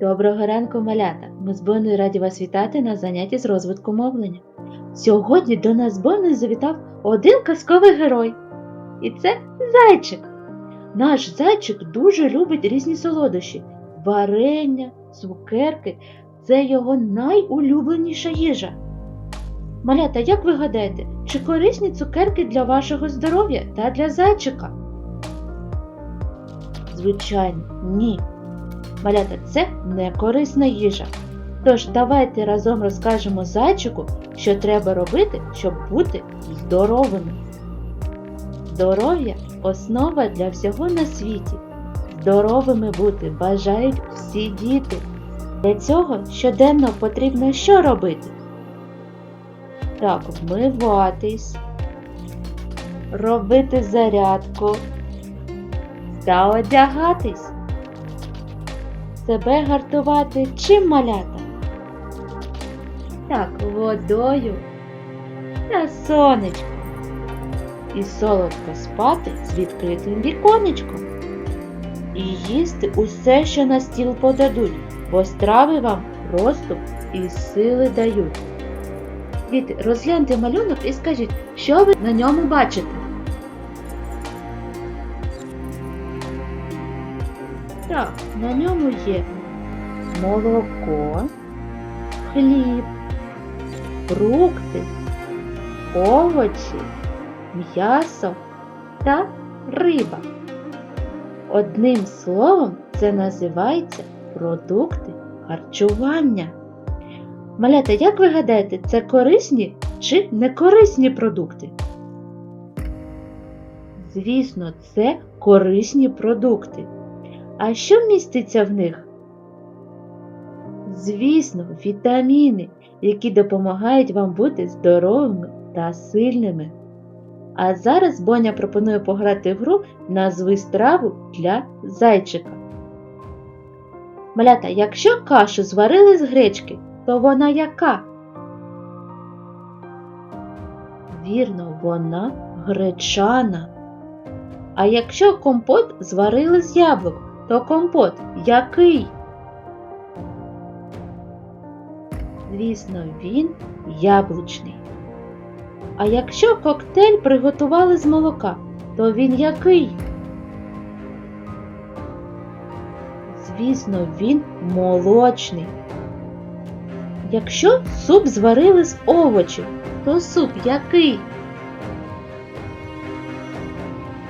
Доброго ранку, малята! Ми з Боною раді вас вітати на занятті з розвитку мовлення. Сьогодні до нас з завітав один казковий герой. І це зайчик. Наш зайчик дуже любить різні солодощі. Варення, цукерки це його найулюбленіша їжа. Малята, як ви гадаєте, чи корисні цукерки для вашого здоров'я та для зайчика? Звичайно, ні. Малята, це не корисна їжа. Тож давайте разом розкажемо зайчику, що треба робити, щоб бути здоровими. Здоров'я основа для всього на світі. Здоровими бути бажають всі діти. Для цього щоденно потрібно що робити? Так, вмиватись, робити зарядку та одягатись себе гартувати чим малята? Так, водою та сонечком. І солодко спати з відкритим віконечком. І їсти усе, що на стіл подадуть, бо страви вам розступ і сили дають. Діти, розгляньте малюнок і скажіть, що ви на ньому бачите? Так, на ньому є молоко, хліб, фрукти, овочі, м'ясо та риба. Одним словом, це називається продукти харчування. Малята, як ви гадаєте, це корисні чи некорисні продукти? Звісно, це корисні продукти. А що міститься в них? Звісно, вітаміни, які допомагають вам бути здоровими та сильними. А зараз Боня пропонує пограти в гру назви страву для зайчика. Малята, якщо кашу зварили з гречки, то вона яка? Вірно, вона гречана. А якщо компот зварили з яблук, то компот який? Звісно, він яблучний. А якщо коктейль приготували з молока, то він який? Звісно, він молочний. Якщо суп зварили з овочів, то суп який?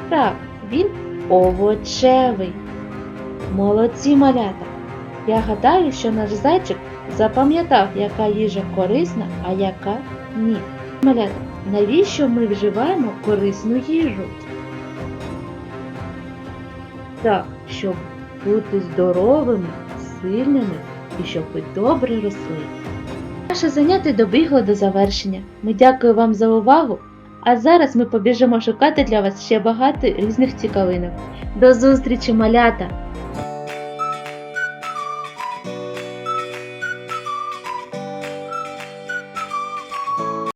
Так, він овочевий. Молодці малята! Я гадаю, що наш зайчик запам'ятав, яка їжа корисна, а яка ні. Малята, навіщо ми вживаємо корисну їжу? Так, щоб бути здоровими, сильними і щоб ви добре росли. Наше заняття добігло до завершення. Ми дякую вам за увагу. А зараз ми побіжимо шукати для вас ще багато різних цікавинок. До зустрічі, малята!